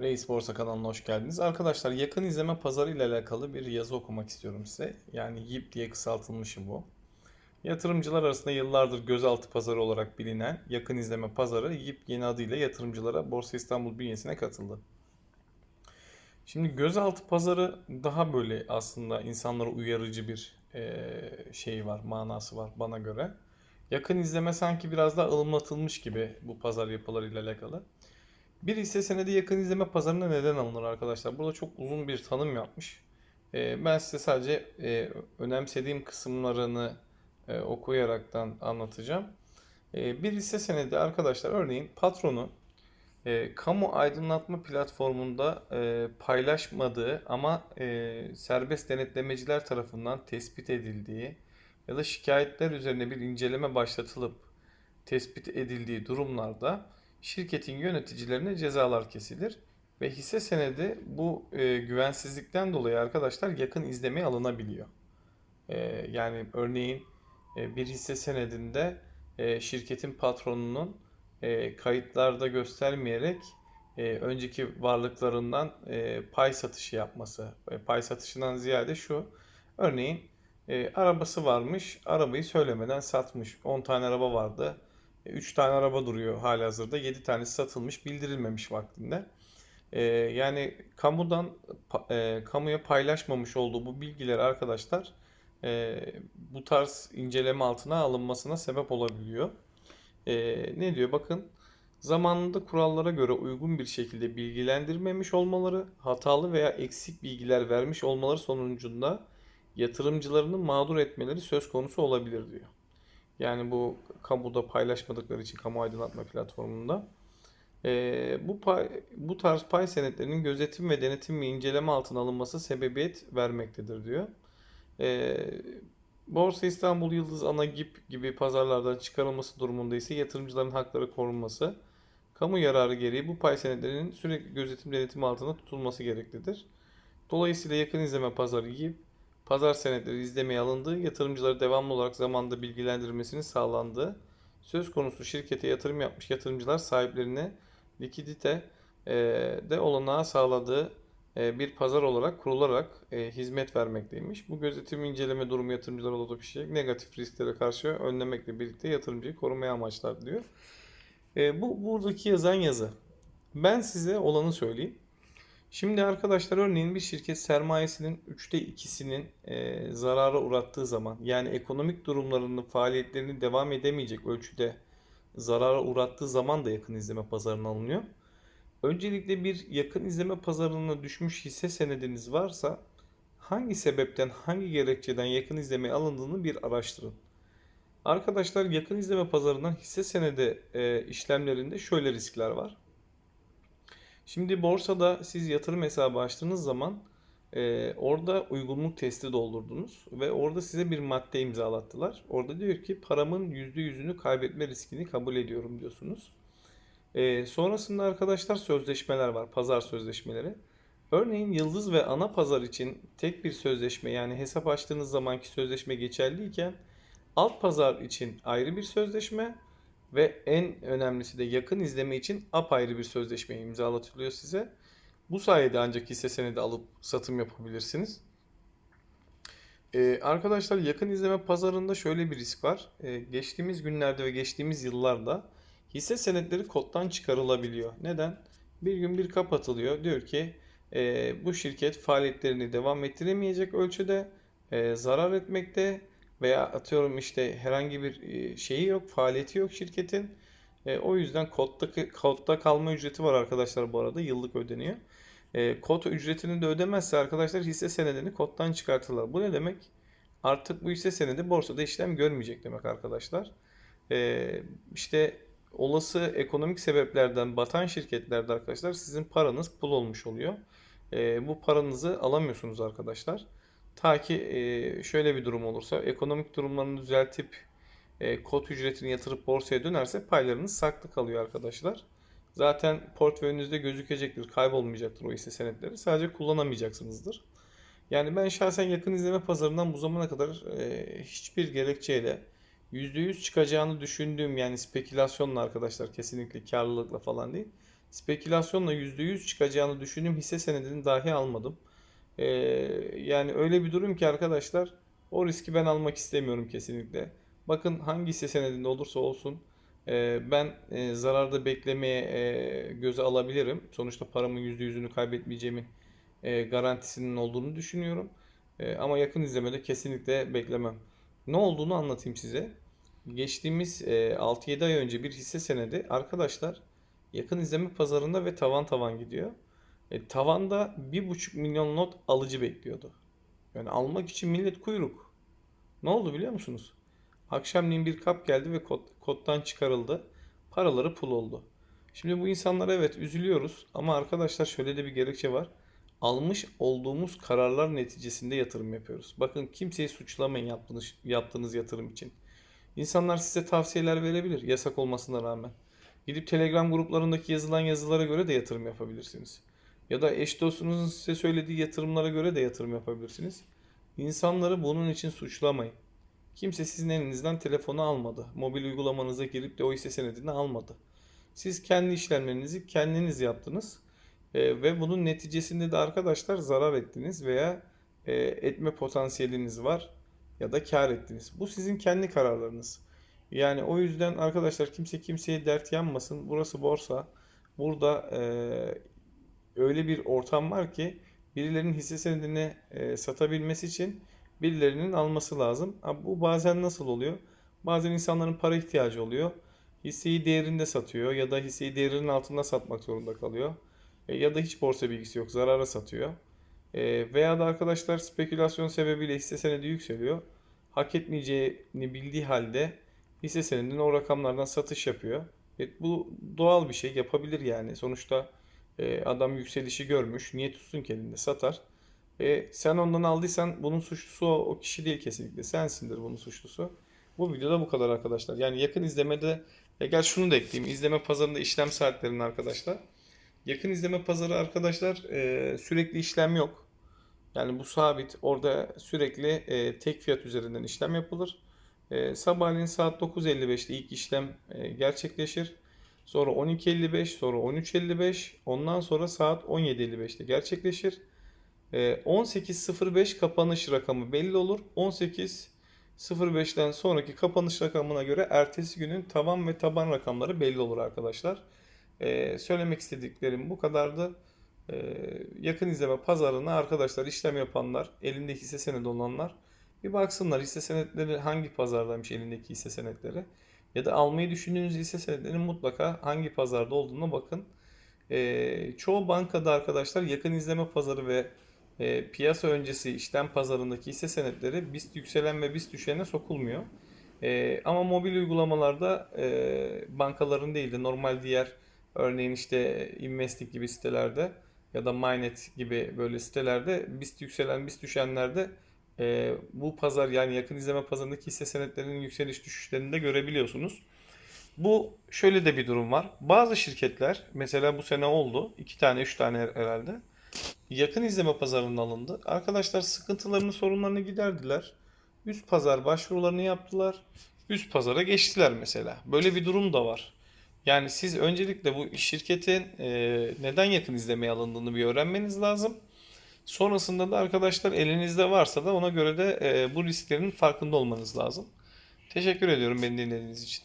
Reis Borsa kanalına hoş geldiniz. Arkadaşlar yakın izleme pazarı ile alakalı bir yazı okumak istiyorum size. Yani YIP diye kısaltılmışı bu. Yatırımcılar arasında yıllardır gözaltı pazarı olarak bilinen yakın izleme pazarı YIP yeni adıyla yatırımcılara Borsa İstanbul bünyesine katıldı. Şimdi gözaltı pazarı daha böyle aslında insanlara uyarıcı bir eee şey var, manası var bana göre. Yakın izleme sanki biraz daha ılımlatılmış gibi bu pazar yapılarıyla alakalı. Bir hisse senedi yakın izleme pazarına neden alınır arkadaşlar? Burada çok uzun bir tanım yapmış. Ee, ben size sadece e, önemsediğim kısımlarını e, okuyaraktan anlatacağım. E, bir hisse senedi arkadaşlar örneğin patronu kamu aydınlatma platformunda paylaşmadığı ama serbest denetlemeciler tarafından tespit edildiği ya da şikayetler üzerine bir inceleme başlatılıp tespit edildiği durumlarda şirketin yöneticilerine cezalar kesilir ve hisse senedi bu e, güvensizlikten dolayı arkadaşlar yakın izlemeye alınabiliyor. E, yani örneğin e, bir hisse senedinde e, şirketin patronunun e, kayıtlarda göstermeyerek e, önceki varlıklarından e, pay satışı yapması. E, pay satışından ziyade şu. Örneğin e, arabası varmış, arabayı söylemeden satmış. 10 tane araba vardı. 3 tane araba duruyor halihazırda. 7 tanesi satılmış, bildirilmemiş vaktinde. E, yani kamudan e, kamuya paylaşmamış olduğu bu bilgiler arkadaşlar e, bu tarz inceleme altına alınmasına sebep olabiliyor. E, ne diyor? Bakın zamanında kurallara göre uygun bir şekilde bilgilendirmemiş olmaları, hatalı veya eksik bilgiler vermiş olmaları sonucunda yatırımcılarını mağdur etmeleri söz konusu olabilir diyor. Yani bu kamuda paylaşmadıkları için kamu aydınlatma platformunda. Ee, bu pay, bu tarz pay senetlerinin gözetim ve denetim ve inceleme altına alınması sebebiyet vermektedir diyor. Ee, Borsa İstanbul Yıldız Ana GİP gibi pazarlardan çıkarılması durumunda ise yatırımcıların hakları korunması, kamu yararı gereği bu pay senetlerinin sürekli gözetim denetim altında tutulması gereklidir. Dolayısıyla yakın izleme pazarı GİP, pazar senetleri izlemeye alındığı, yatırımcıları devamlı olarak zamanda bilgilendirmesinin sağlandığı, söz konusu şirkete yatırım yapmış yatırımcılar sahiplerine likidite e, de olanağı sağladığı e, bir pazar olarak kurularak e, hizmet vermekteymiş. Bu gözetim inceleme durumu yatırımcılara olabilecek negatif risklere karşı önlemekle birlikte yatırımcıyı korumaya amaçlar diyor. Bu buradaki yazan yazı. Ben size olanı söyleyeyim. Şimdi arkadaşlar örneğin bir şirket sermayesinin üçte ikisinin e, zarara uğrattığı zaman yani ekonomik durumlarının faaliyetlerini devam edemeyecek ölçüde zarara uğrattığı zaman da yakın izleme pazarına alınıyor. Öncelikle bir yakın izleme pazarına düşmüş hisse senediniz varsa hangi sebepten, hangi gerekçeden yakın izlemeye alındığını bir araştırın. Arkadaşlar yakın izleme pazarından hisse senedi e, işlemlerinde şöyle riskler var. Şimdi borsada siz yatırım hesabı açtığınız zaman e, orada uygunluk testi doldurdunuz ve orada size bir madde imzalattılar. Orada diyor ki paramın %100'ünü kaybetme riskini kabul ediyorum diyorsunuz. E, sonrasında arkadaşlar sözleşmeler var, pazar sözleşmeleri. Örneğin yıldız ve ana pazar için tek bir sözleşme yani hesap açtığınız zamanki sözleşme geçerliyken alt pazar için ayrı bir sözleşme ve en önemlisi de yakın izleme için apayrı bir sözleşme imzalatılıyor size. Bu sayede ancak hisse senedi alıp satım yapabilirsiniz. Ee, arkadaşlar yakın izleme pazarında şöyle bir risk var. Ee, geçtiğimiz günlerde ve geçtiğimiz yıllarda hisse senetleri koddan çıkarılabiliyor. Neden? Bir gün bir kapatılıyor. Diyor ki e, bu şirket faaliyetlerini devam ettiremeyecek ölçüde e, zarar etmekte veya atıyorum işte herhangi bir e, şeyi yok, faaliyeti yok şirketin. E, o yüzden kodda, kodda kalma ücreti var arkadaşlar bu arada yıllık ödeniyor. E, kod ücretini de ödemezse arkadaşlar hisse senedini koddan çıkartırlar. Bu ne demek? Artık bu hisse senedi borsada işlem görmeyecek demek arkadaşlar. E, işte olası ekonomik sebeplerden batan şirketlerde arkadaşlar sizin paranız pul olmuş oluyor. E, bu paranızı alamıyorsunuz arkadaşlar. Ta ki e, şöyle bir durum olursa ekonomik durumlarını düzeltip e, ücretini yatırıp borsaya dönerse paylarınız saklı kalıyor arkadaşlar. Zaten portföyünüzde gözükecektir, kaybolmayacaktır o hisse senetleri. Sadece kullanamayacaksınızdır. Yani ben şahsen yakın izleme pazarından bu zamana kadar e, hiçbir gerekçeyle %100 çıkacağını düşündüğüm yani spekülasyonla arkadaşlar kesinlikle karlılıkla falan değil. spekülasyonla %100 çıkacağını düşündüğüm hisse senedini dahi almadım. Ee, yani öyle bir durum ki arkadaşlar o riski ben almak istemiyorum kesinlikle. Bakın hangi hisse senedinde olursa olsun e, ben e, zararda beklemeye e, göze alabilirim. Sonuçta paramın %100'ünü kaybetmeyeceğimi e, garantisinin olduğunu düşünüyorum. E, ama yakın izlemede kesinlikle beklemem. Ne olduğunu anlatayım size. Geçtiğimiz e, 6-7 ay önce bir hisse senedi arkadaşlar yakın izleme pazarında ve tavan tavan gidiyor. E, tavanda 1,5 milyon not alıcı bekliyordu. Yani almak için millet kuyruk. Ne oldu biliyor musunuz? Akşamleyin bir kap geldi ve kod, koddan çıkarıldı. Paraları pul oldu. Şimdi bu insanlara evet üzülüyoruz ama arkadaşlar şöyle de bir gerekçe var. Almış olduğumuz kararlar neticesinde yatırım yapıyoruz. Bakın kimseyi suçlamayın yaptığınız, yaptığınız yatırım için. İnsanlar size tavsiyeler verebilir yasak olmasına rağmen. Gidip Telegram gruplarındaki yazılan yazılara göre de yatırım yapabilirsiniz. Ya da eş dostunuzun size söylediği yatırımlara göre de yatırım yapabilirsiniz. İnsanları bunun için suçlamayın. Kimse sizin elinizden telefonu almadı. Mobil uygulamanıza girip de o hisse senedini almadı. Siz kendi işlemlerinizi kendiniz yaptınız. E, ve bunun neticesinde de arkadaşlar zarar ettiniz veya e, etme potansiyeliniz var ya da kar ettiniz. Bu sizin kendi kararlarınız. Yani o yüzden arkadaşlar kimse kimseye dert yanmasın. Burası borsa. Burada e, öyle bir ortam var ki birilerinin hisse senedini e, satabilmesi için birilerinin alması lazım. Ama bu bazen nasıl oluyor? Bazen insanların para ihtiyacı oluyor. Hisseyi değerinde satıyor ya da hisseyi değerinin altında satmak zorunda kalıyor. E, ya da hiç borsa bilgisi yok, zarara satıyor. E, veya da arkadaşlar spekülasyon sebebiyle hisse senedi yükseliyor. Hak etmeyeceğini bildiği halde hisse senedine o rakamlardan satış yapıyor. E, bu doğal bir şey, yapabilir yani. Sonuçta e, adam yükselişi görmüş, niye tutsun ki elinde satar. E, sen ondan aldıysan bunun suçlusu o, o kişi değil kesinlikle. Sensindir bunun suçlusu. Bu videoda bu kadar arkadaşlar. Yani yakın izlemede ya gel şunu da ekleyeyim. İzleme pazarında işlem saatlerinin arkadaşlar. Yakın izleme pazarı arkadaşlar e, sürekli işlem yok. Yani bu sabit. Orada sürekli e, tek fiyat üzerinden işlem yapılır. E, sabahleyin saat 9.55'te ilk işlem e, gerçekleşir. Sonra 12.55, sonra 13.55, ondan sonra saat 17.55'te gerçekleşir. E, 18.05 kapanış rakamı belli olur. 18.05'ten sonraki kapanış rakamına göre ertesi günün tavan ve taban rakamları belli olur arkadaşlar. Ee, söylemek istediklerim bu kadardı. Ee, yakın izleme pazarına arkadaşlar işlem yapanlar, elinde hisse senedi olanlar bir baksınlar hisse senetleri hangi pazardaymış elindeki hisse senetleri. Ya da almayı düşündüğünüz hisse senetlerinin mutlaka hangi pazarda olduğuna bakın. Ee, çoğu bankada arkadaşlar yakın izleme pazarı ve e, piyasa öncesi işlem pazarındaki hisse senetleri BIST yükselen ve BIST düşene sokulmuyor. E, ama mobil uygulamalarda e, bankaların değil de normal diğer örneğin işte Investing gibi sitelerde ya da Mynet gibi böyle sitelerde BIST yükselen BIST düşenlerde e, bu pazar yani yakın izleme pazarındaki hisse senetlerinin yükseliş düşüşlerini de görebiliyorsunuz. Bu şöyle de bir durum var. Bazı şirketler mesela bu sene oldu. iki tane üç tane herhalde yakın izleme pazarına alındı. Arkadaşlar sıkıntılarını, sorunlarını giderdiler. Üst pazar başvurularını yaptılar. Üst pazara geçtiler mesela. Böyle bir durum da var. Yani siz öncelikle bu şirketin e, neden yakın izlemeye alındığını bir öğrenmeniz lazım. Sonrasında da arkadaşlar elinizde varsa da ona göre de e, bu risklerin farkında olmanız lazım. Teşekkür ediyorum beni dinlediğiniz için.